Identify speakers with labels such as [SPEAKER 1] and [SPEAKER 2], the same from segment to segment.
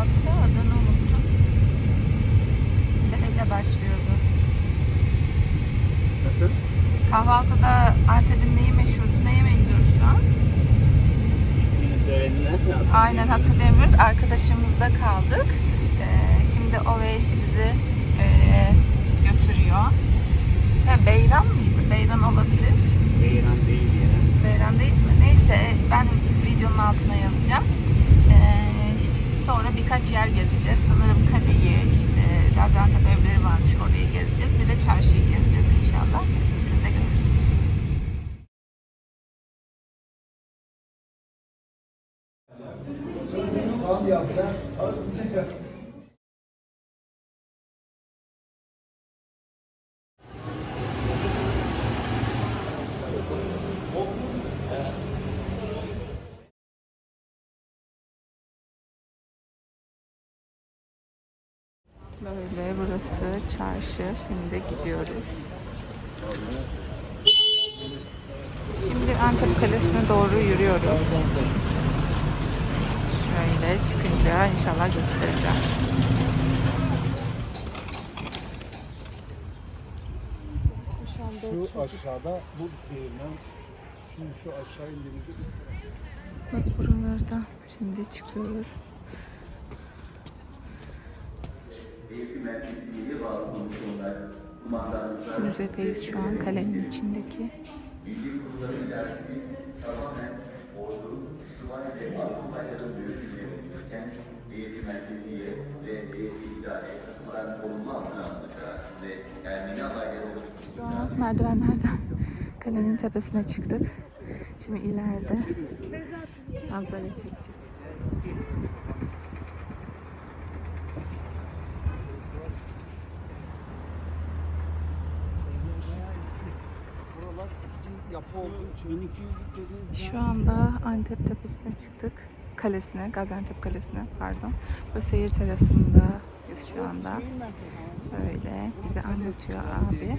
[SPEAKER 1] kahvaltıda adını unuttum. Beyle başlıyordu. Nasıl? Kahvaltıda Antep'in neyi meşhurdu? Ne yemeğe gidiyoruz şu an?
[SPEAKER 2] İsmini söylediler?
[SPEAKER 1] Aynen hatırlayamıyoruz. Arkadaşımızda kaldık. Ee, şimdi o ve eşi bizi e, götürüyor. Ha, Beyran mıydı? Beyran olabilir.
[SPEAKER 2] Beyran değil ya.
[SPEAKER 1] Beyran değil mi? Neyse e, ben videonun altına yazacağım. Birkaç yer gezeceğiz. Sanırım Kade'yi, işte Gaziantep evleri varmış orayı gezeceğiz. Bir de çarşıyı gezeceğiz inşallah. Siz de görürsünüz.
[SPEAKER 3] Tamam ya ben
[SPEAKER 1] Böyle burası çarşı. Şimdi gidiyoruz. Şimdi Antep Kalesi'ne doğru yürüyoruz. Şöyle çıkınca inşallah göstereceğim.
[SPEAKER 3] Şu aşağıda bu değirmen, şimdi şu aşağı indiğimizde üst
[SPEAKER 1] Bak buralarda şimdi çıkıyoruz. Müzedeyiz şu an kalenin içindeki.
[SPEAKER 4] eğitim merkeziye ve eğitim idare katılmadan korunma altına alınacak ve Ermeni adayları oluşturulacak.
[SPEAKER 1] Şu an merdivenlerden kalenin tepesine çıktık. Şimdi ileride manzara çekeceğiz.
[SPEAKER 3] Buralar eski yapı olduğu için 1200 dediğin
[SPEAKER 1] Şu anda Antep tepesine çıktık. Kalesine, Gaziantep Kalesi'ne pardon. Böyle seyir terasındayız şu anda. Böyle bize anlatıyor abi.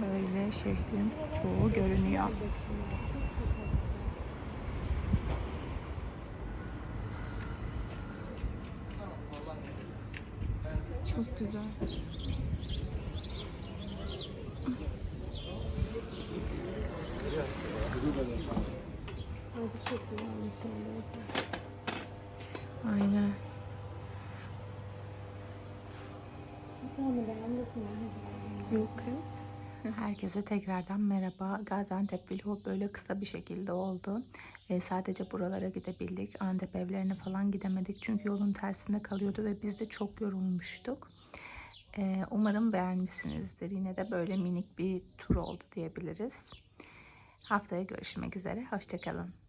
[SPEAKER 1] Böyle şehrin çoğu görünüyor. Çok güzel. Aynen. Yok kız. Herkese tekrardan merhaba. Gaziantep vlogu böyle kısa bir şekilde oldu. Ee, sadece buralara gidebildik. Antep evlerine falan gidemedik. Çünkü yolun tersinde kalıyordu ve biz de çok yorulmuştuk. Ee, umarım beğenmişsinizdir. Yine de böyle minik bir tur oldu diyebiliriz. Haftaya görüşmek üzere. Hoşçakalın.